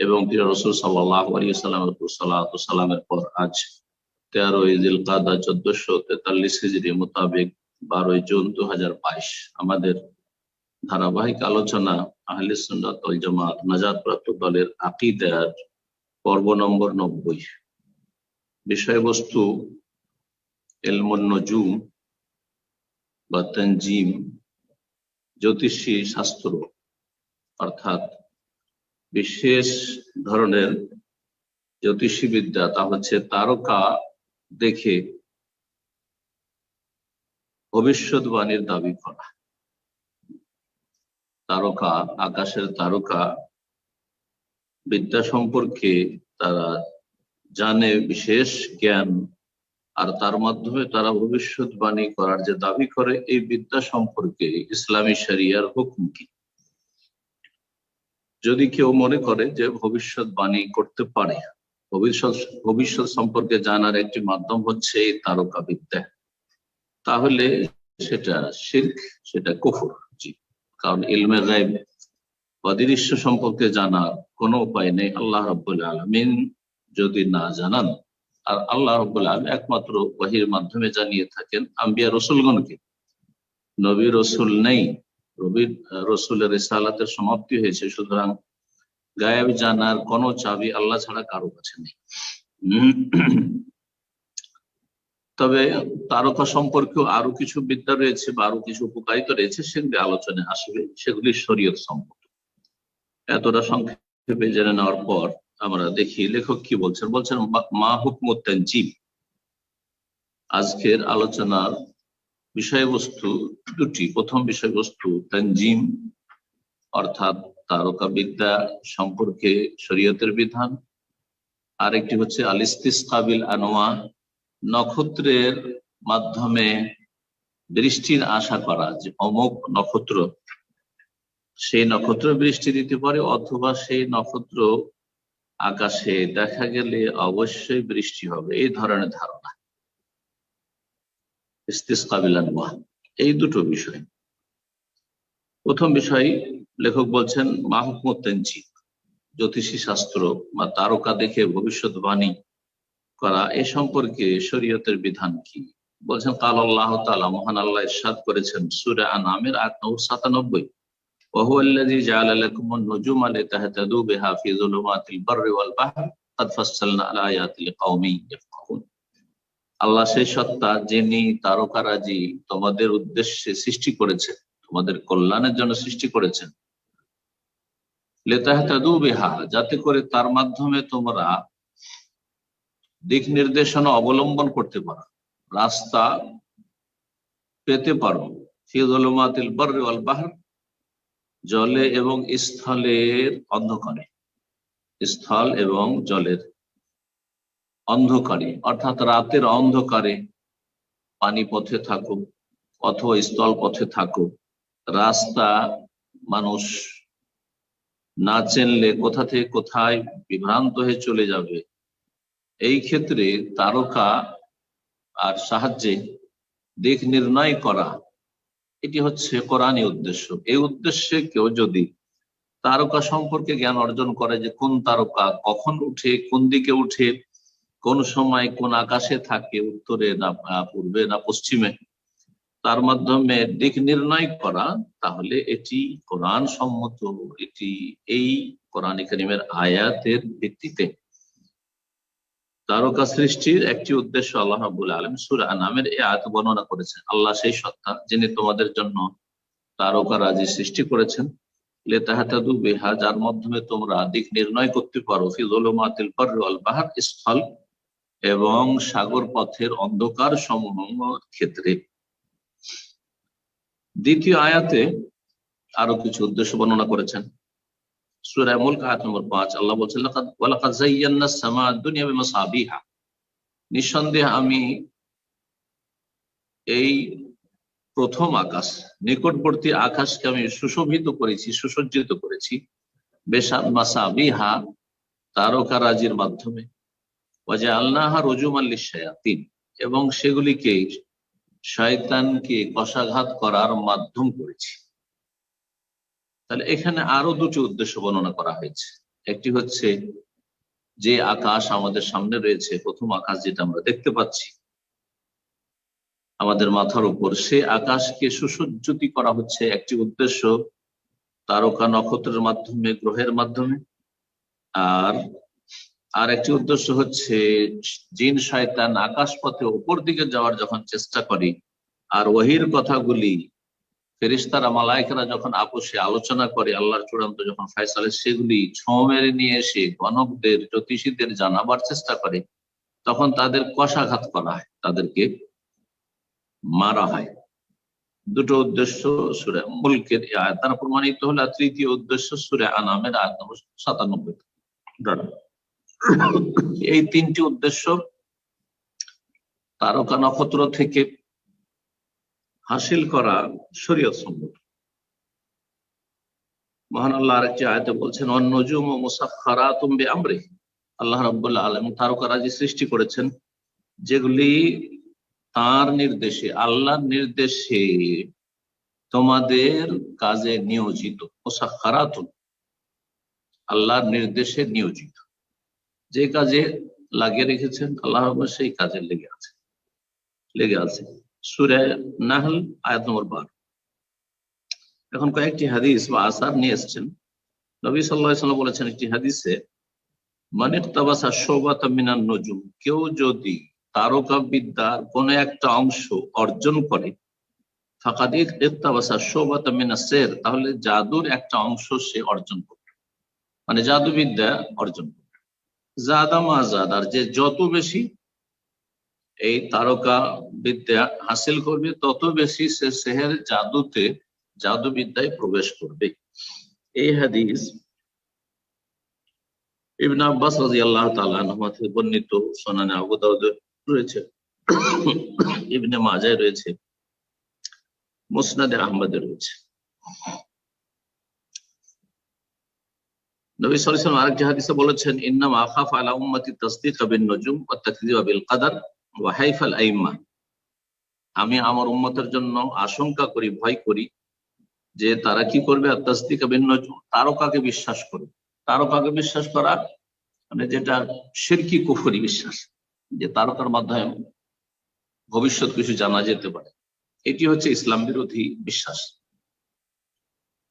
এবং প্রিয় রসুল সাল্লাহ আলিয়াল্লামের সালামের পর আজ তেরোই দিল কাদা চোদ্দশো তেতাল্লিশ হিজড়ি মোতাবেক বারোই জুন দুহাজার বাইশ আমাদের ধারাবাহিক আলোচনা আহলে সুন্নাত ওয়াল জামাত নাজাত প্রাপ্ত দলের আকিদার পর্ব নম্বর নব্বই। বিষয়বস্তু এলমন নজুম বা তঞ্জিম জ্যোতিষী শাস্ত্র অর্থাৎ বিশেষ ধরনের জ্যোতিষী বিদ্যা তা হচ্ছে তারকা দেখে ভবিষ্যৎবাণীর দাবি করা। তারকা, আকাশের তারকা বিদ্যা সম্পর্কে তারা জানে, বিশেষ জ্ঞান, আর তার মাধ্যমে তারা ভবিষ্যৎবাণী করার যে দাবি করে, এই বিদ্যা সম্পর্কে ইসলামী শরিয়ার হুকুম কি? যদি কেউ মনে করে যে ভবিষ্যৎবাণী করতে পারে, ভবিষ্যৎ ভবিষ্যৎ সম্পর্কে জানার একটি মাধ্যম হচ্ছে এই তারকা বিদ্যা তাহলে সেটা শির্ক, সেটা কুফর, জি। কারণ ইলমে গাইব অদৃশ্য সম্পর্কে জানার কোনো উপায় নেই, আল্লাহ রব্বুল আলমিন যদি না জানান, আর আল্লাহ রব্বুল আলম একমাত্র ওয়াহির মাধ্যমে জানিয়ে থাকেন, আম্বিয়া রসুলগণকে। নবী রসুল নেই রবির রসুলের সালাতের সমাপ্তি হয়েছে। সুতরাং গায়েব জানার কোনো চাবি আল্লাহ ছাড়া কারও কাছে নেই। তবে তারকা সম্পর্কেও আরও কিছু বিদ্যা রয়েছে বা আরও কিছু উপকারিতা রয়েছে, সেগুলি আলোচনায় আসবে। সেগুলি শরীয়ত সম্পর্ক। এতটা সংক্ষেপে জেনে নেওয়ার পর আমরা দেখি লেখক কি বলছেন। বলছেন, মা হুকমুদ্দিন আজকের আলোচনার বিষয়বস্তু দুটি। প্রথম বিষয়বস্তু, তানজিম, অর্থাৎ তারকা বিদ্যা সম্পর্কে শরীয়তের বিধান। আরেকটি হচ্ছে আলিস্তিস কাবিল আনোয়া নক্ষত্রের মাধ্যমে বৃষ্টির আশা করা যে অমুক নক্ষত্র, সেই নক্ষত্র বৃষ্টি দিতে পারে অথবা সেই নক্ষত্র আকাশে দেখা গেলে অবশ্যই বৃষ্টি হবে। এই ধরনের ধারণা। এই দুটো বিষয় প্রথম বিষয় লেখক বলছেন মাহমুদ্দিনজি জ্যোতিষী শাস্ত্র বা তারকা দেখে ভবিষ্যৎবাণী করা এ সম্পর্কে শরীয়তের বিধান কি বলছেন কাল আল্লাহ তালা মহান আল্লাহ ইরশাদ করেছেন সুরে আনামের আট নম্বর সাতানব্বই وهو الذي جعل لكم النجوم لتهتدوا بها في ظلمات البر والبحر قد فصلنا الآيات لقوم يفقهون আল্লাহ সেই সত্তা যিনি তারকারাজি তোমাদের উদ্দেশ্যে সৃষ্টি করেছেন, তোমাদের কল্যাণের জন্য সৃষ্টি করেছেন। লেতাহতাদু যাতে করে তার মাধ্যমে তোমরা দিক নির্দেশনা অবলম্বন করতে পারো, রাস্তা পেতে পারো। ফিজলমাতিল বর বাহার, জলে এবং স্থলের অন্ধকারে, স্থল এবং জলের অন্ধকারে, অর্থাৎ রাতের অন্ধকারে পানি পথে থাকো, অথবা স্থল পথে থাকো। রাস্তা মানুষ না চেনলে কোথা থেকে কোথায় বিভ্রান্ত হয়ে চলে যাবে। এই ক্ষেত্রে তারকা আর সাহায্যে দিক নির্ণয় করা, এটি হচ্ছে কোরআনী উদ্দেশ্য। এই উদ্দেশ্যে কেউ যদি তারকা সম্পর্কে জ্ঞান অর্জন করে যে কোন তারকা কখন উঠে, কোন দিকে উঠে কোন সময় কোন আকাশে থাকে, উত্তরে না পূর্বে না পশ্চিমে, তার মাধ্যমে দিক নির্ণয় করা, তাহলে এটি কোরআন সম্মত, এটি এই কোরআন করিমের আয়াতের ভিত্তিতে। তারকা সৃষ্টির একটি উদ্দেশ্য আল্লাহ রাবুল আলম সুরা নামের এই আয়াত বর্ণনা করেছেন। আল্লাহ সেই সত্তা, যিনি তোমাদের জন্য তারকা রাজি সৃষ্টি করেছেন। লেতাহাতাদু বেহা, যার মাধ্যমে তোমরা দিক নির্ণয় করতে পারো। ফিজুলুমাতিল বারওয়াল বাহার, স্থল এবং সাগর পথের অন্ধকার সমূহ ক্ষেত্রে। দ্বিতীয় আয়াতে আরও কিছু উদ্দেশ্য বর্ণনা করেছেন। দুনিয়া আমি এই প্রথম আকাশ, নিকটবর্তী আকাশকে আমি সুশোভিত করেছি, সুসজ্জিত করেছি মাসাবিহা, তারকারাজির মাধ্যমে। এবং সেগুলিকে শয়তানকে কষাঘাত করার মাধ্যম করেছি। তাহলে এখানে আরও দুটি উদ্দেশ্য বর্ণনা করা হয়েছে। একটি হচ্ছে যে আকাশ আমাদের সামনে রয়েছে, প্রথম আকাশ যেটা আমরা দেখতে পাচ্ছি। আমাদের মাথার উপর সে আকাশকে সুসজ্জিত করা হচ্ছে একটি উদ্দেশ্য, তারকা নক্ষত্রের মাধ্যমে, গ্রহের মাধ্যমে, আর আর একটি উদ্দেশ্য হচ্ছে জিন শয়তান আকাশ পথে উপর দিকে যাওয়ার যখন চেষ্টা করে, আর ওহির কথাগুলি ফেরিস্তারা মালায়কেরা যখন আপোষে আলোচনা করে, আল্লাহর চূড়ান্ত যখন ফাইসালে সেগুলি ছোঁ মেরে নিয়ে এসে গণকদের, জ্যোতিষীদের জানাবার চেষ্টা করে, তখন তাদের কষাঘাত করা হয়, তাদেরকে মারা হয়। দুটো উদ্দেশ্য সুরে মুলকের আয় তারা প্রমাণিত হলে তৃতীয় উদ্দেশ্য সুরে আনামের আয় নম্বর সাতানব্বই। এই তিনটি উদ্দেশ্য, তারকা নক্ষত্র থেকে হাসিল করা শরীয়ত সম্মত। মহান আল্লাহ আরেকটি আয়তে বলছেন অন্নজুম ও মুসাফারা তুমবে আমরে আল্লাহ রব্বুল্লাহ আলম তারকারাজি সৃষ্টি করেছেন, যেগুলি তার নির্দেশে, আল্লাহর নির্দেশে তোমাদের কাজে নিয়োজিত। মুসাফারাতুন আল্লাহর নির্দেশে নিয়োজিত। যে কাজে লাগিয়ে রেখেছেন, আল্লাহ সেই কাজে লেগে আছে। লেগে আছে। সুরে নাহল, আয়াত নম্বর বারো। এখন কয়েকটি হাদিস বা আসার নিয়ে এসছেন। নবী সাল্লাহ বলেছেন একটি হাদিসে মানিক তাবাসা শোবাত মিনান নজুম কেউ যদি তারকা বিদ্যার কোন একটা অংশ অর্জন করে ফাঁকাদিক ইত্তাবাসা শোবাত মিনা সের তাহলে জাদুর একটা অংশ সে অর্জন করবে। মানে জাদুবিদ্যা অর্জন করবে। জাদা মা জাদার যে যত বেশি এই তারকা বিদ্যা হাসিল করবে, তত বেশি সে সেহের জাদুতে জাদুবিদ্যায় প্রবেশ করবে। এই হাদিস ইবন আব্বাস রাজি আল্লাহ থেকে বর্ণিত সোনানে আবু দাউদ রয়েছে, ইবনে মাজায় রয়েছে, মুসনাদে আহমদে রয়েছে। নবী সাল্লাল্লাহু আরেকটি হাদিসে বলেছেন, ইন্নামা আখাফ আলা উম্মতি তাসদিক বিন নুজুম ওয়া তাকযিব বিল কদর ওয়াহাইফাল আইম্মা। আমি আমার উম্মতের জন্য আশঙ্কা করি, ভয় করি যে তারা কি করবে তাসদিক ভিন্ন তারকাকে বিশ্বাস করবে। তারকাকে বিশ্বাস করা মানে যেটা শিরকি কুফরি বিশ্বাস, যে তারকার মাধ্যমে ভবিষ্যৎ কিছু জানা যেতে পারে। এটি হচ্ছে ইসলাম বিরোধী বিশ্বাস।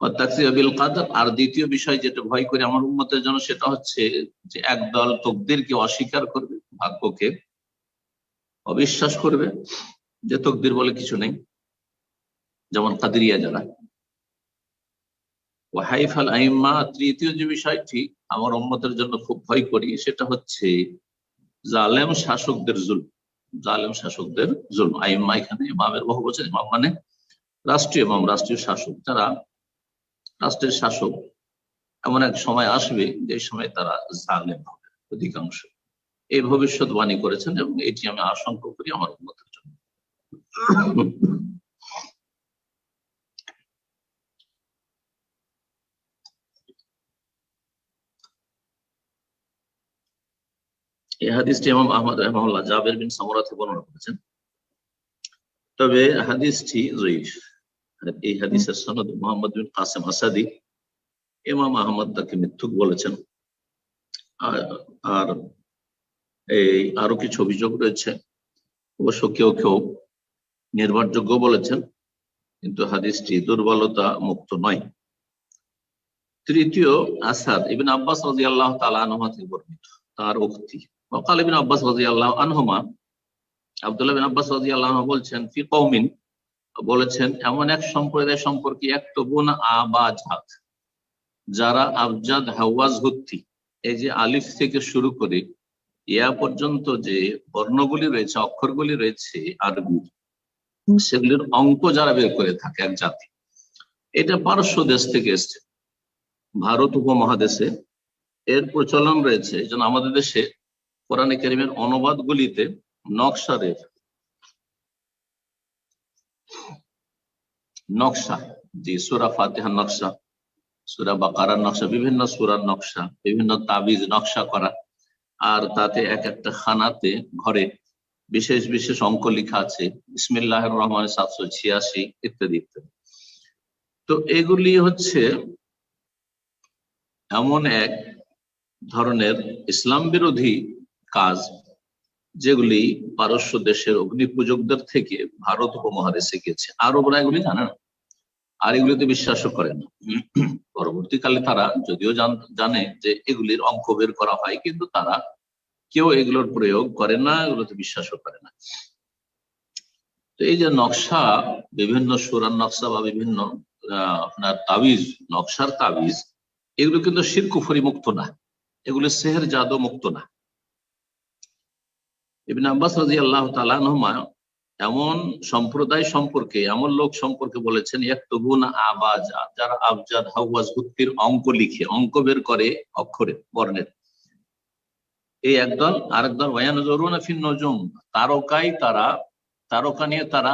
আর দ্বিতীয় বিষয় যেটা ভয় করে আমার উন্মতের জন্য, সেটা হচ্ছে যে একদল তকদিরকে অস্বীকার করবে, ভাগ্যকে অবিশ্বাস করবে, যে তকদির বলে কিছু নেই। যেমন কাদিরিয়া যারা। ওয়াহাইফাল আইম্মা, তৃতীয় যে বিষয়টি আমার উম্মতের জন্য খুব ভয় করি, সেটা হচ্ছে জালেম শাসকদের জুল জালেম শাসকদের জুল আইম্মা এখানে, ইমামের বহু বছর, ইমাম মানে রাষ্ট্রীয়, ইমাম রাষ্ট্রীয় শাসক। যারা রাষ্ট্রের শাসক এমন এক সময় আসবে যে সময় তারা জালেম হবে অধিকাংশ। এই ভবিষ্যৎবাণী করেছেন এবং এটি আমি আশঙ্কা করি আমার উন্নতির জন্য। এই হাদিসটি ইমাম আহমদ রহমাল্লাহ জাবের বিন সামরাতে বর্ণনা করেছেন। তবে হাদিসটি জয়ীফ। এই হাদিসের সনদ মোহাম্মদ বিন কাসেম আসাদি, ইমাম আহমদ তাকে মিথ্যুক বলেছেন। আর এই আরও কিছু অভিযোগ রয়েছে। অবশ্য কেউ কেউ নির্ভরযোগ্য বলেছেন, কিন্তু হাদিসটি দুর্বলতা মুক্ত নয়। তৃতীয়, আসাদ ইবিন আব্বাস রাজি আল্লাহ তালা বর্ণিত। তার উক্তি। ওকাল বিন আব্বাস রাজি আল্লাহ আনহমা, আব্দুল্লাহ বিন আব্বাস রাজি আল্লাহ বলছেন, ফি কৌমিন বলেছেন, এমন এক সম্প্রদায় সম্পর্কে এক তবুন আবাজাত যারা আবজাদ হাওয়াজ হত্তি, এই যে আলিফ থেকে শুরু করে ইয়া পর্যন্ত যে বর্ণগুলি রয়েছে, অক্ষরগুলি রয়েছে আরবির সেগুলির অঙ্ক যারা বের করে থাকে এক জাতি, এটা পারস্য দেশ থেকে এসছে, ভারত উপমহাদেশে। এর প্রচলন রয়েছে যেন আমাদের দেশে কোরআনে কেরিমের অনুবাদগুলিতে নকশারের নকশা জি সুরা ফাতেহার নকশা, সুরা বাকারার নকশা, বিভিন্ন সুরার নকশা, বিভিন্ন তাবিজ নকশা করা, আর তাতে এক একটা খানাতে ঘরে বিশেষ বিশেষ অঙ্ক লেখা আছে ইসমিল্লাহ রহমান সাতশো ছিয়াশি ইত্যাদি ইত্যাদি। তো এগুলি হচ্ছে এমন এক ধরনের ইসলাম বিরোধী কাজ যেগুলি পারস্য দেশের অগ্নি পূজকদের থেকে ভারত উপমহাদেশে গিয়েছে। গেছে আরবরা এগুলি জানে না। আর এগুলিতে বিশ্বাসও করে না। পরবর্তীকালে তারা যদিও জানে যে এগুলির অঙ্ক বের করা হয়, কিন্তু তারা কেউ এগুলোর প্রয়োগ করে না, এগুলোতে বিশ্বাসও করে না। তো এই যে নকশা, বিভিন্ন সুরার নকশা বা বিভিন্ন আপনার তাবিজ, নকশার তাবিজ, এগুলো কিন্তু শিরকুফরি মুক্ত না। এগুলো সেহের জাদু মুক্ত না। ইবিন আব্বাস রাজি আল্লাহ তালানহমা এমন সম্প্রদায় সম্পর্কে, এমন লোক সম্পর্কে বলেছেন তবুন আবাজ, যারা আবজাদ হাওয়াজ ভুক্তির অঙ্ক লিখে, অঙ্ক বের করে অক্ষরে, বর্ণের। এই একদল আরেকদল ওয়ানজরুন নজম, তারকাই তারা, তারকা নিয়ে তারা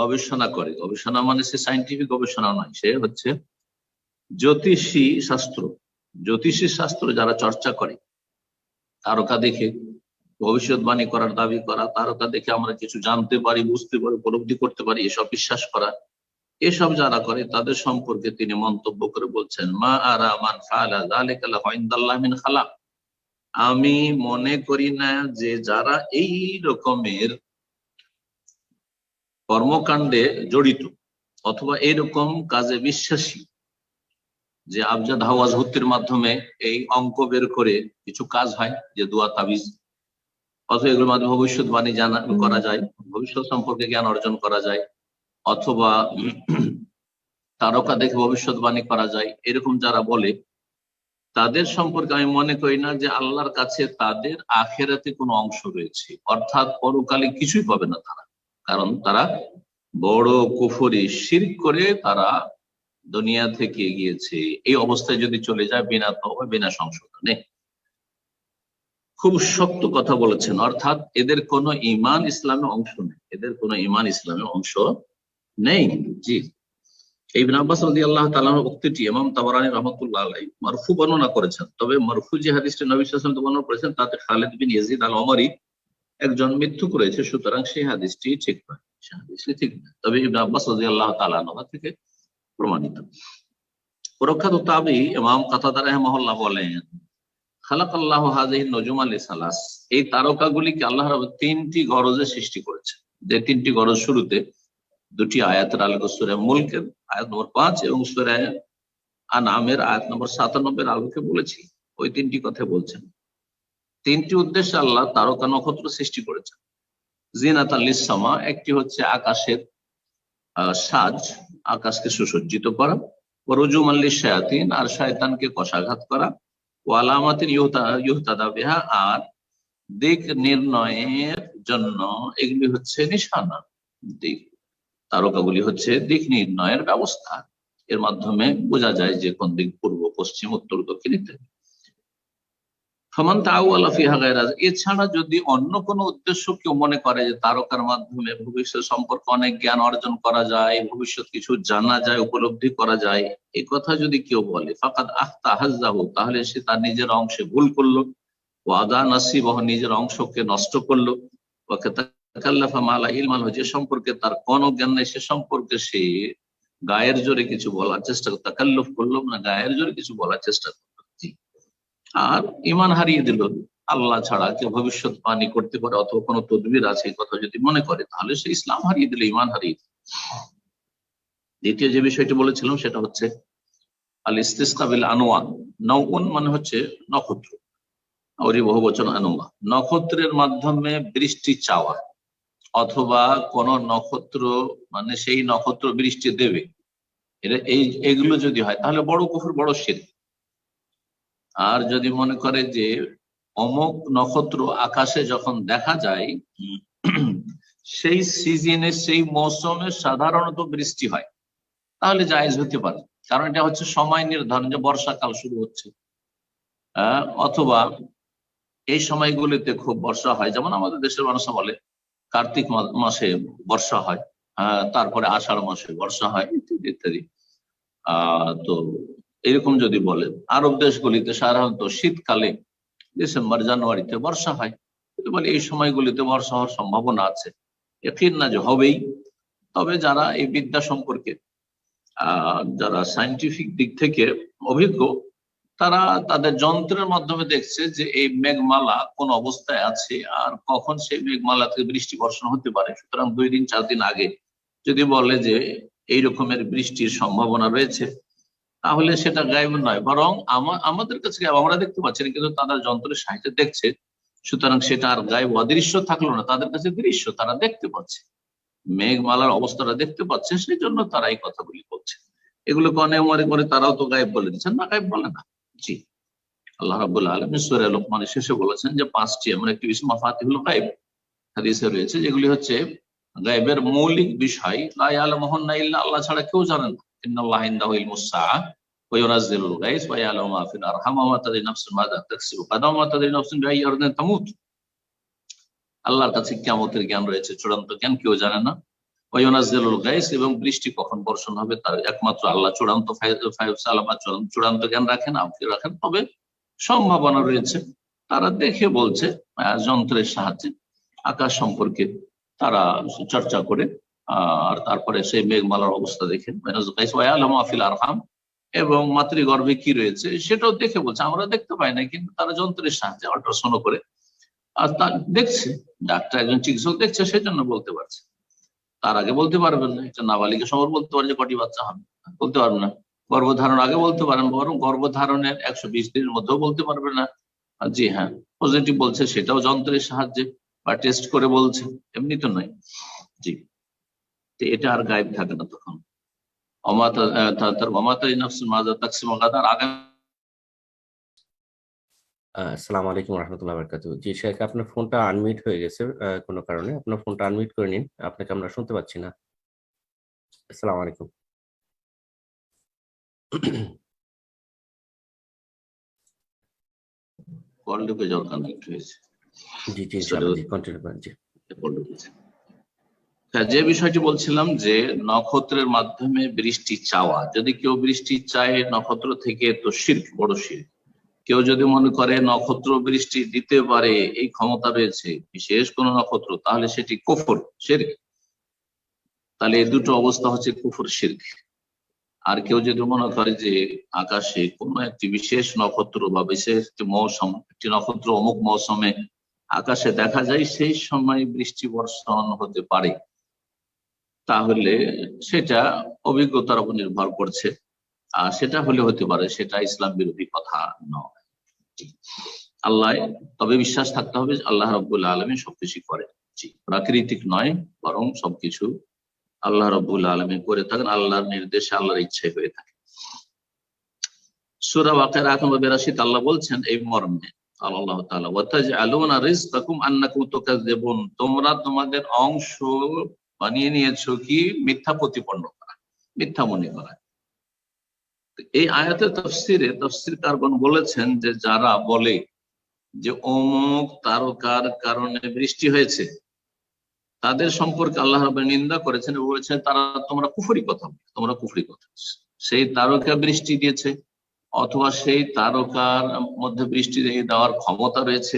গবেষণা করে। গবেষণা মানে সে সাইন্টিফিক গবেষণা নয়, সে হচ্ছে জ্যোতিষী শাস্ত্র। জ্যোতিষী শাস্ত্র যারা চর্চা করে, তারকা দেখে। ভবিষ্যৎবাণী করার দাবি করা তারকা দেখে আমরা কিছু জানতে পারি, বুঝতে পারি, উপলব্ধি করতে পারি, এসব বিশ্বাস করা। এসব যারা করে, তাদের সম্পর্কে তিনি মন্তব্য করে বলছেন, মা আরা মান মিন খালা আমি মনে করি না যে যারা এই রকমের কর্মকাণ্ডে জড়িত, অথবা এইরকম কাজে বিশ্বাসী, যে আবজাদ হাওয়াজ হত্যের মাধ্যমে এই অঙ্ক বের করে কিছু কাজ হয়, যে দোয়া তাবিজ অথবা এগুলোর মাধ্যমে ভবিষ্যৎবাণী জানা, করা যায়, ভবিষ্যৎ সম্পর্কে জ্ঞান অর্জন করা যায়, অথবা তারকা দেখে ভবিষ্যৎবাণী করা যায়, এরকম যারা বলে, তাদের সম্পর্কে আমি মনে করি না যে আল্লাহর কাছে তাদের আখেরাতে কোনো অংশ রয়েছে। অর্থাৎ পরকালে কিছুই পাবে না তারা। কারণ তারা বড় কুফরি শির করে তারা দুনিয়া থেকে গিয়েছে। এই অবস্থায় যদি চলে যায়, বিনা তবে বিনা সংশোধনে। খুব শক্ত কথা বলেছেন। অর্থাৎ এদের কোনো ইমান ইসলামে অংশ নেই। এদের কোনো ইমান ইসলামে অংশ নেই। জি। ইবন আব্বাস রাজি আল্লাহ তালার উক্তিটি ইমাম তাবারানি রহমতুল্লাহ আলাই মারফু বর্ণনা করেছেন। তবে মারফু যে হাদিসটি নবী সাল্লাম বর্ণনা করেছেন, তাতে খালেদ বিন ইয়াজিদ আল ওমরি একজন মৃত্যু করেছে, সুতরাং সেই হাদিসটি ঠিক নয়। সে হাদিসটি ঠিক নয়। তবে ইবন আব্বাস রাজি আল্লাহ তালা থেকে প্রমাণিত। প্রখ্যাত তাবি ইমাম কাতাদার রহমহল্লাহ বলেন খালাক আল্লাহ হাজিহ নজুম আলী সালাস এই তারকাগুলিকে আল্লাহ তিনটি গরজে সৃষ্টি করেছে। যে তিনটি গরজ শুরুতে দুটি আয়াতের আলোকে সুরে মুলকের আয়াত নম্বর পাঁচ এবং সুরে আনামের আয়াত নম্বর সাতানব্বই আলোকে বলেছি, ওই তিনটি কথা বলছেন। তিনটি উদ্দেশ্যে আল্লাহ তারকা নক্ষত্র সৃষ্টি করেছেন। জিনাত আল্লিসামা একটি হচ্ছে আকাশের সাজ, আকাশকে সুসজ্জিত করা রজুম আল্লি শায়াতিন আর শায়তানকে কষাঘাত করা ও আলামাতিন ইহতাদা বেহা, আর দিক নির্ণয়ের জন্য এগুলি হচ্ছে নিশানা। দিক তারকাগুলি হচ্ছে দিক নির্ণয়ের ব্যবস্থা। এর মাধ্যমে বোঝা যায় যে কোন দিক পূর্ব, পশ্চিম, উত্তর, দক্ষিণ ইত্যাদি। এছাড়া যদি অন্য কোনো উদ্দেশ্য কেউ মনে করে যে তারকার মাধ্যমে ভবিষ্যৎ সম্পর্কে অনেক জ্ঞান অর্জন করা যায়, ভবিষ্যৎ কিছু জানা যায়, উপলব্ধি করা যায় এই কথা যদি কেউ বলে ফাঁকাত আখতা হাজাহু তাহলে সে তার নিজের অংশে ভুল করল ও আদা নাসিব নিজের অংশকে নষ্ট করল ওকে তাকাল্লাফা মালা ইলমাল, যে সম্পর্কে তার কোন জ্ঞান নেই, সে সম্পর্কে সে গায়ের জোরে কিছু বলার চেষ্টা তাকাল্লুফ করল না, গায়ের জোরে কিছু বলার চেষ্টা করল। আর ইমান হারিয়ে দিল আল্লাহ ছাড়া, কেউ ভবিষ্যৎ পানি করতে পারে অথবা কোনো তদবির আছে, এই কথা যদি মনে করে, তাহলে সে ইসলাম হারিয়ে দিল, ইমান হারিয়ে দিল। দ্বিতীয় যে বিষয়টি বলেছিলাম, সেটা হচ্ছে আল ইস্তিসকাবিল আনোয়ান নৌন মানে হচ্ছে নক্ষত্র। ওরই বহু বচন আনুমা নক্ষত্রের মাধ্যমে বৃষ্টি চাওয়া, অথবা কোন নক্ষত্র মানে সেই নক্ষত্র বৃষ্টি দেবে। এটা এই, এগুলো যদি হয়, তাহলে বড় কুফুর, বড় শির আর যদি মনে করে যে অমুক নক্ষত্র আকাশে যখন দেখা যায়, সেই সিজনে সেই মৌসুমে সাধারণত বৃষ্টি হয়। তাহলে জায়েজ হতে পারে। কারণ এটা হচ্ছে সময় নির্ধারণ, যে বর্ষাকাল শুরু হচ্ছে। অথবা এই সময়গুলিতে খুব বর্ষা হয়। যেমন আমাদের দেশের মানুষ বলে, কার্তিক মাসে বর্ষা হয়। তারপরে আষাঢ় মাসে বর্ষা হয়, ইত্যাদি ইত্যাদি। আহ, তো এরকম যদি বলেন, আরব দেশগুলিতে সাধারণত শীতকালে ডিসেম্বর, জানুয়ারিতে বর্ষা হয়। কিন্তু বলে এই সময়গুলিতে বর্ষা হওয়ার সম্ভাবনা আছে। একিন না যে হবেই। তবে যারা এই বিদ্যা সম্পর্কে যারা সাইন্টিফিক দিক থেকে অভিজ্ঞ, তারা তাদের যন্ত্রের মাধ্যমে দেখছে যে এই মেঘমালা কোন অবস্থায় আছে আর কখন সেই মেঘমালা থেকে বৃষ্টি বর্ষণ হতে পারে। সুতরাং দুই দিন, চার দিন আগে যদি বলে যে এই রকমের বৃষ্টির সম্ভাবনা রয়েছে তাহলে সেটা গায়েব নয়, বরং আমা- আমাদের কাছে আমরা দেখতে পাচ্ছি না, কিন্তু তারা যন্ত্রের সাহায্যে দেখছে, সুতরাং সেটা আর গায়েব অদৃশ্য থাকল না, তাদের কাছে দৃশ্য, তারা দেখতে পাচ্ছে। মেঘমালার অবস্থাটা দেখতে পাচ্ছে সেই জন্য তারা এই কথাগুলি বলছে। এগুলো কনে মনে করে তারাও তো গায়েব বলে দিচ্ছেন, না গায়েব বলে না। জি। আল্লাহ রাবুল্লাহ আলম সুরে লোকমানের শেষে বলেছেন যে, পাঁচটি এমন একটি বিষয়, মাফাতিহুল গায়েব হাদিসে রয়েছে, যেগুলি হচ্ছে, গায়েবের মৌলিক বিষয়, লা ইয়ালামুহুন না ইল্লা, আল্লাহ ছাড়া কেউ জানেন না। ইন্নাল্লাহ ইনদাহু ইলমুস সাআ ওয়া ইউনাজ্জিলুল গায়স ওয়া ইয়ালামু মা ফিল আরহাম ওয়া তাদরি নাফসুন মাযা তাকসিবু গাদাম ওয়া তাদরি নাফসুন বিআইয়ি আরদিন তামুত। আল্লাহর কাছে কিয়ামতের জ্ঞান রয়েছে, চূড়ান্ত জ্ঞান, কেউ জানে না। ওয়া ইউনাজ্জিলুল গায়স এবং বৃষ্টি কখন বর্ষণ হবে তার একমাত্র আল্লাহ চূড়ান্ত চূড়ান্ত জ্ঞান রাখেন আপনি রাখেন। তবে সম্ভাবনা রয়েছে, তারা দেখে বলছে যন্ত্রের সাহায্যে আকাশ সম্পর্কে তারা চর্চা করে আর তারপরে সেই মেঘমালার অবস্থা দেখে আফিল আরহাম, এবং মাতৃগর্ভে কি রয়েছে সেটাও দেখে বলছে। আমরা দেখতে পাই না কিন্তু তারা যন্ত্রের সাহায্যে আল্ট্রাসাউন্ড করে। আর তা দেখছে, ডাক্তার একজন চিকিৎসক দেখছে, সেজন্য বলতে পারছে। তার আগে বলতে পারবেন না, একটা নাবালিকা সমর বলতে পারে যে কটি বাচ্চা হবে? বলতে পারবেন না। গর্ভধারণ আগে বলতে পারেন, বরং গর্ভধারণের একশো বিশ দিনের মধ্যেও বলতে পারবে না। জি হ্যাঁ পজিটিভ বলছে, সেটাও যন্ত্রের সাহায্যে বা টেস্ট করে বলছে, এমনি তো নয়। জি। এটা আর গায়েব থাকে না তখন। আসসালামু আলাইকুম রহমতুল্লাহ বরকাতু জি শেখ আপনার ফোনটা আনমিউট হয়ে গেছে কোনো কারণে। আপনার ফোনটা আনমিউট করে নিন আপনাকে আমরা শুনতে পাচ্ছি না। আসসালামু আলাইকুম। কল ঢুকে যাওয়ার কানেক্ট হয়েছে। জি জি কন্টিনিউ করেন জি। যে বিষয়টি বলছিলাম যে নক্ষত্রের মাধ্যমে বৃষ্টি চাওয়া, যদি কেউ বৃষ্টি চায় নক্ষত্র থেকে তো শির্ক, বড় শির্ক। কেউ যদি মনে করে নক্ষত্র বৃষ্টি দিতে পারে, এই ক্ষমতা রয়েছে, বিশেষ কোন নক্ষত্র, তাহলে সেটি কুফর, শির্ক। তাহলে এই দুটো অবস্থা হচ্ছে কুফর, শির্ক। আর কেউ যদি মনে করে যে আকাশে কোন একটি বিশেষ নক্ষত্র বা বিশেষ একটি মৌসুম, একটি নক্ষত্র অমুক মৌসুমে আকাশে দেখা যায়, সেই সময় বৃষ্টি বর্ষণ হতে পারে। তাহলে সেটা অভিজ্ঞতার উপর নির্ভর করছে। আর সেটা হলে হতে পারে সেটা ইসলাম বিরোধী কথা নয়। আল্লাহ, তবে বিশ্বাস থাকতে হবে আল্লাহ রব্বুল্লাহ আলমী সবকিছু করে প্রাকৃতিক নয়, বরং সবকিছু আল্লাহ রব্বুল্লাহ আলমী করে থাকেন, আল্লাহর নির্দেশে আল্লাহর ইচ্ছায় হয়ে থাকে। সুরা ওয়াকের এখন বেরাশিত আল্লাহ বলছেন, এই মর্মে আল্লাহ তাআলা ওয়াতাজআলুনা রিজকাকুম আন্নাকুম তুকাযযিবুন তোমরা তোমাদের অংশ বানিয়ে নিয়েছো কি মিথ্যা প্রতিপন্ন করা মিথ্যা মনে করা। এই আয়াতের তফসিরে তফসির কারগণ বলেছেন যে যারা বলে যে অমুক তারকার কারণে বৃষ্টি হয়েছে তাদের সম্পর্কে আল্লাহ নিন্দা করেছেন বলেছেন তারা তোমরা কুফরি কথা বলো, তোমরা কুফরি কথা সেই তারকা বৃষ্টি দিয়েছে অথবা সেই তারকার মধ্যে বৃষ্টি দেওয়ার ক্ষমতা রয়েছে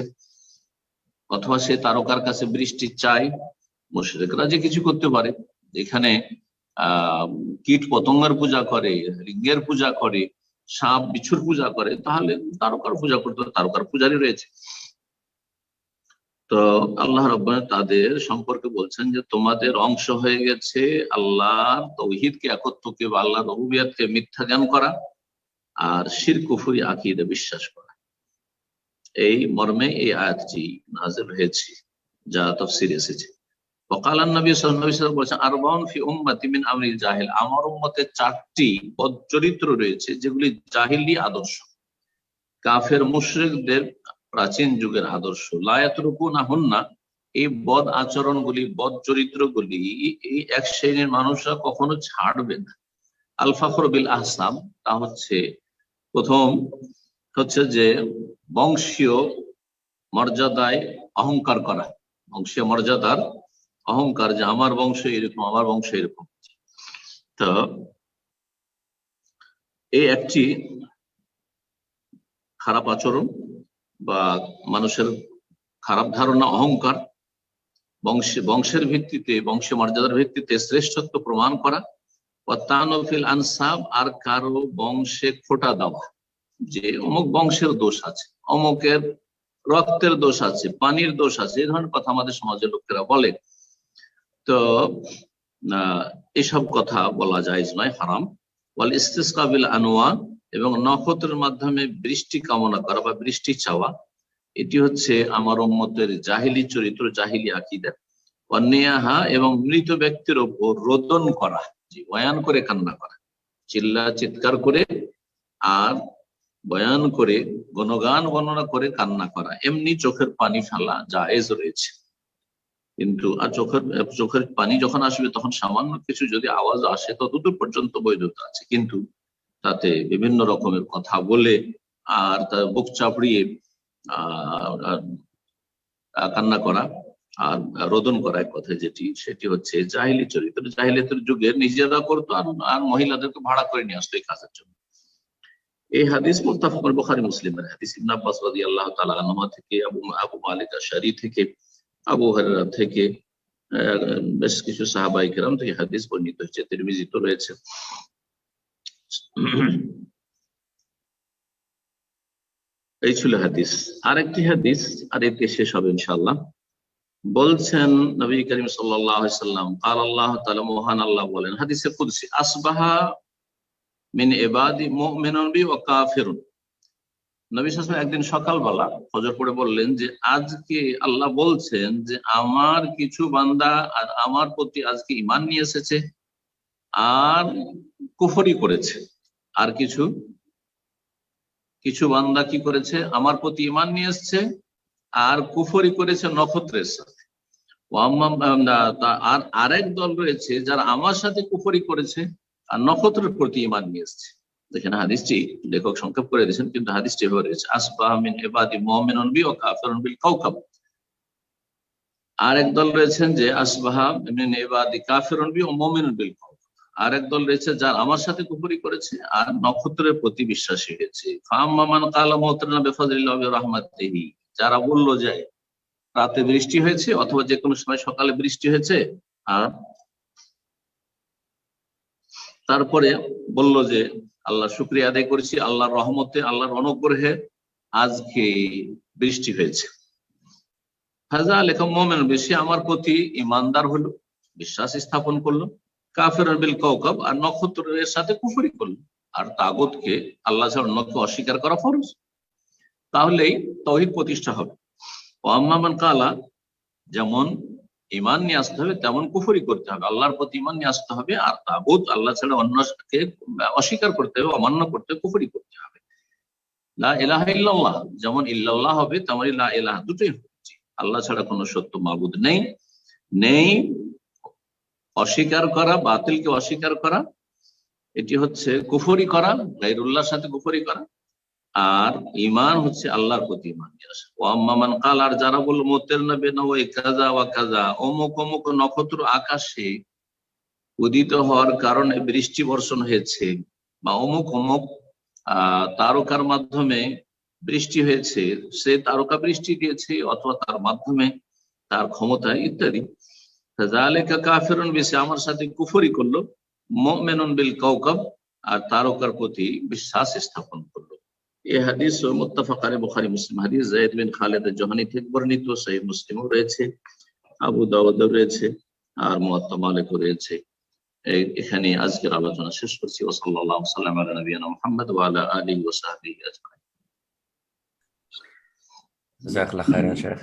অথবা সেই তারকার কাছে বৃষ্টি চাই মুশরিকরা যে কিছু করতে পারে। এখানে কীট পতঙ্গের পূজা করে, রিঙ্গের পূজা করে, সাপ, বিছুর পূজা করে, তাহলে তারকার পূজা করতে তারকার পূজারই রয়েছে। তো আল্লাহ রব্বানা তাদের সম্পর্কে বলছেন যে, তোমাদের অংশ হয়ে গেছে আল্লাহর তৌহিদকে একত্বকে বা আল্লাহ রহুবিয়াতকে মিথ্যা জ্ঞান করা আর শির কুফুরি, আকিদে বিশ্বাস করা। এই মর্মে এই আয়াতটি নাজিল হয়েছে, যা তফসির এসেছে। ওকালান নবী আলাইহি ওয়াসাল্লাম আরবাউন ফি উম্মতি মিন আমরিল জাহিল। আমার উম্মতে চারটি পদ চরিত্র রয়েছে, যেগুলি জাহিলি আদর্শ। কাফের মুশরিকদের প্রাচীন যুগের আদর্শ। লায়াতরুকুনা হুন্না এই বদ আচরণগুলি, বদ চরিত্রগুলি, এই এক শ্রেণির মানুষরা কখনো ছাড়বে না। আল ফখর বিল আহসাম, তা হচ্ছে, প্রথম হচ্ছে যে বংশীয় মর্যাদায় অহংকার করা। বংশীয় মর্যাদার অহংকার যে আমার বংশ এরকম, আমার বংশ এরকম তো এই একটি খারাপ আচরণ বা মানুষের খারাপ ধারণা, অহংকার বংশে, বংশের ভিত্তিতে বংশ মর্যাদার ভিত্তিতে শ্রেষ্ঠত্ব প্রমাণ করা। তানফিল আনসাব, আর কারও বংশে খোটা দেওয়া। যে অমুক বংশের দোষ আছে, অমুকের রক্তের দোষ আছে, পানির দোষ আছে এই ধরনের কথা আমাদের সমাজের লোকেরা বলে। তো এসব কথা বলা যায় নয়, হারাম। ওয়াল ইস্তিসকাবিল আনোয়া এবং নক্ষত্রের মাধ্যমে বৃষ্টি কামনা করা বা বৃষ্টি চাওয়া, এটি হচ্ছে আমার উম্মতের জাহিলি চরিত্র, জাহিলি আকিদা। অন্যাহা এবং মৃত ব্যক্তির ওপর রোদন করা বয়ান করে কান্না করা, চিল্লা, চিৎকার করে, আর বয়ান করে, গণগান, গণনা করে কান্না করা, এমনি চোখের পানি ফেলা জায়েজ রয়েছে। কিন্তু আর চোখের চোখের পানি যখন আসবে, তখন সামান্য কিছু যদি আওয়াজ আসে, ততদূর পর্যন্ত বৈধতা আছে। কিন্তু তাতে বিভিন্ন রকমের কথা বলে আর তার বুক চাপড়িয়ে কান্না করা আর রোদন করা এক কথা যেটি, সেটি হচ্ছে জাহিলি চরিত্র। জাহিলিয়তের যুগে নিজেরা করতো আর আর মহিলাদেরকে ভাড়া করে নিয়ে আসতো এই কাজের জন্য। এই হাদিস মুস্তাফাকুল বুখারী মুসলিমের হাদিস। ইবনে আব্বাস রাদিয়াল্লাহু তাআলা আনহু থেকে আবু আবু মালিক আশারি থেকে আবু হুরায়রা থেকে বেশ কিছু সাহাবাই কেরাম থেকে হাদিস বর্ণিত হয়েছে, তিরমিজি তো রয়েছে। এই ছিল হাদিস। আরেকটি হাদিস আর এতে শেষ হবে ইনশাআল্লাহ। বলছেন নবী করিম সাল্লাম, কাল আল্লাহ তাআলা মহান আল্লাহ বলেন, হাদিসে কুদসি, আসবাহা মিন ইবাদি মুমিনুন বি ওয়া নবী সাল্লাল্লাহু একদিন সকালবেলা ফজর পড়ে বললেন যে, আজকে আল্লাহ বলছেন যে, আমার কিছু বান্দা আর আমার প্রতি আজকে ইমান নিয়ে এসেছে আর কুফরি করেছে। আর কিছু? কিছু বান্দা কি করেছে? আমার প্রতি ইমান নিয়ে এসছে আর কুফরি করেছে নক্ষত্রের সাথে। আর আরেক দল রয়েছে যারা আমার সাথে কুফরি করেছে আর নক্ষত্রের প্রতি ইমান নিয়ে এসছে। দেখেন হাদিসটি লেখক সংক্ষেপ করে দিয়েছেন, কিন্তু হাদিসটি এভাবে রয়েছে আসবাহমিন এবাদি মোহামিন বি ও কাফেরন বিল কাউকাব। আরেক দল রয়েছেন যে আসবাহা এবাদি কাফেরন বি ও মোমিন বিল কাউকাব। আর দল রয়েছে, যার আমার সাথে কুপুরি করেছে আর নক্ষত্রের প্রতি বিশ্বাসী হয়েছে। ফাহমান কালা মহতরনা বেফাজিল্লাহ রহমাতেহি যারা বলল যে রাতে বৃষ্টি হয়েছে অথবা যে কোনো সময় সকালে বৃষ্টি হয়েছে, আর তারপরে বলল যে আল্লাহ শুক্রিয়া আদায় করেছি, আল্লাহর রহমতে, আল্লাহর অনুগ্রহে আজকে বৃষ্টি হয়েছে। হাজা লেখা মোমেন বেশি আমার প্রতি ইমানদার হলো, বিশ্বাস স্থাপন করল কাফের বিল কৌকব আর নক্ষত্রের সাথে কুফরি করল, আর তাগতকে আল্লাহ অন্যকে অস্বীকার করা ফরজ। তাহলেই তহিদ প্রতিষ্ঠা হবে। ওয়াম্মামান কালা, যেমন ইমান নিয়ে আসতে হবে, তেমন কুফরি করতে হবে। আল্লাহর প্রতি ইমান নিয়ে আসতে হবে, আর তাগুত আল্লাহ ছাড়া অন্যকে অস্বীকার করতে হবে, অমান্য করতে কুফরি করতে হবে। লা ইলাহা ইল্লাল্লাহ, যেমন ইল্লাল্লাহ হবে তেমন লা ইলাহা দুটোই হচ্ছে আল্লাহ ছাড়া কোনো সত্য মাবুদ নেই। নেই অস্বীকার করা, বাতিলকে অস্বীকার করা, এটি হচ্ছে কুফরি করা গাইরুল্লাহর সাথে কুফরি করা। আর ইমান হচ্ছে আল্লাহর প্রতি ইমান নিয়ে আসা ও আম্মামান কাল, আর যারা বলল, মোতের না ওই কাজা ওয়া কাজা। অমুক অমুক নক্ষত্র আকাশে উদিত হওয়ার কারণে বৃষ্টি বর্ষণ হয়েছে বা অমুক অমুক তারকার মাধ্যমে বৃষ্টি হয়েছে, সে তারকা বৃষ্টি দিয়েছে অথবা তার মাধ্যমে তার ক্ষমতা, ইত্যাদি। কাফেরুন বেশি আমার সাথে কুফরি করল মেনন বিল কৌকব আর তারকার প্রতি বিশ্বাস স্থাপন করল। এই হাদিস মুত্তাফাকারে বুখারি মুসলিম। হাদিস যায়েদ বিন খালেদ জহানি থেকে বর্ণিত সেই মুসলিমও রয়েছে, আবু দাউদ রয়েছে, আর মুয়াত্তা মালিক রয়েছে। এখানে আজকের আলোচনা শেষ করছি। সাল্লাল্লাহু সাল্লাম আলা নবিয়ানা মুহাম্মদ ওয়া আলা আলিহি ওয়া সাহবিহি খাইরান শেখ